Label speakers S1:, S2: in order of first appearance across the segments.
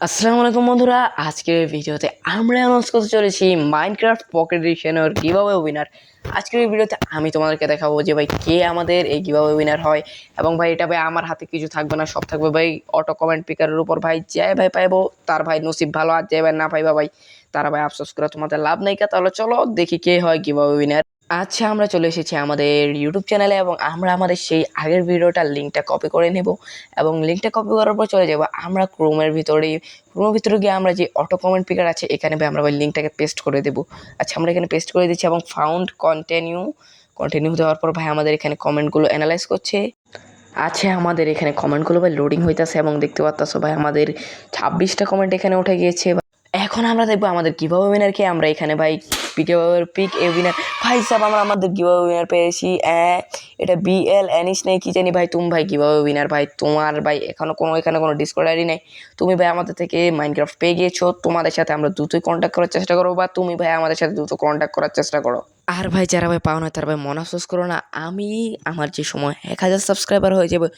S1: আসসালামু আলাইকুম বন্ধুরা আজকের ভিডিওতে আমরা অ্যানাউন্স করতে চলেছি মাইনক্রাফট পকেট এডিশনের কীভাবে উইনার আজকের এই ভিডিওতে আমি তোমাদেরকে দেখাবো যে ভাই কে আমাদের এই গিভাওয়ে উইনার হয় এবং ভাই এটা ভাই আমার হাতে কিছু থাকবে না, সব থাকবে ভাই অটো কমেন্ট পিকারের উপর। ভাই যে ভাই পাইবো, তার ভাই নসিব ভালো, আর যে ভাই না পাইবা ভাই, তারা ভাই আফসোস করে তোমাদের লাভ নেই তাহলে চলো দেখি কে হয় গিভাওয়ে উইনার আচ্ছা আমরা চলে এসেছি আমাদের ইউটিউব চ্যানেলে এবং আমরা আমাদের সেই আগের ভিডিওটার লিঙ্কটা কপি করে নেব এবং লিঙ্কটা কপি করার পর চলে যাব আমরা ক্রোমের ভিতরে। ক্রোমের ভিতরে গিয়ে আমরা যে অটো কমেন্ট পিকার আছে, এখানে ভাই আমরা ভাই লিঙ্কটাকে পেস্ট করে দেবো। আচ্ছা আমরা এখানে পেস্ট করে দিচ্ছি এবং ফাউন্ড কন্টিনিউ কন্টিনিউ দেওয়ার পর ভাই আমাদের এখানে কমেন্টগুলো অ্যানালাইজ করছে। আছে আমাদের এখানে কমেন্টগুলো ভাই লোডিং হইতাছে এবং দেখতে পাচ্তাছো ভাই আমাদের ছাব্বিশটা কমেন্ট এখানে উঠে গিয়েছে। এখন আমরা দেখব আমাদের কীভাবে উইনারকে আমরা এখানে ভাই পিকে পিক এ উইনার ভাই সাহেব আমরা আমাদের কীভাবে উইনার পেয়েছি। এটা বিএল অ্যানিস নেই, কি জানি ভাই, তুমি ভাই কীভাবে উইনার ভাই, তোমার ভাই, এখনও কোনো, এখানে কোনো ডিসকোড আইডি নেই। তুমি ভাই আমাদের থেকে মাইনক্রাফট পেয়ে গিয়েছো, তোমাদের সাথে আমরা দ্রুতই কন্ট্যাক্ট করার চেষ্টা করব বা তুমি ভাই আমাদের সাথে দ্রুত কন্ট্যাক্ট করার চেষ্টা করো। আর ভাই, যারা ভাই পাও না, তারা ভাই মন করো না। আমি আমার যে সময় এক হাজার সাবস্ক্রাইবার হয়ে যাবে,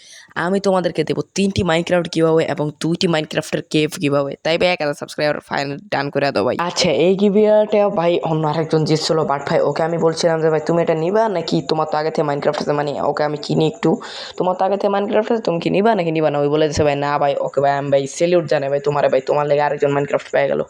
S1: আমি তোমাদেরকে দেবো তিনটি মাইনক্রাফট কীভাবে এবং দুইটি মাইনক্রাফটের কেভ কীভাবে তাই ভাই, এক হাজার সাবস্ক্রাইবার ফাইনাল ডান করে দাও ভাই। আচ্ছা এই গিভিয়াটা ভাই অন্য আরেকজন জিতছিল বাট ভাই ওকে আমি বলছিলাম যে, ভাই, তুমি এটা নিবা নাকি তোমার তো আগে থেকে মাইনক্রাফট আছে? মানে ওকে আমি কিনি একটু। তোমার তো আগে থেকে মাইনক্রাফট আছে, তুমি কি নিবা নাকি নিবা না? ওই বলে দিচ্ছে ভাই, না ভাই, ওকে ভাই, আমি ভাই সেলিউট জানে ভাই, তোমার ভাই, তোমার লেগে আরেকজন মাইনক্রাফট পেয়ে গেল।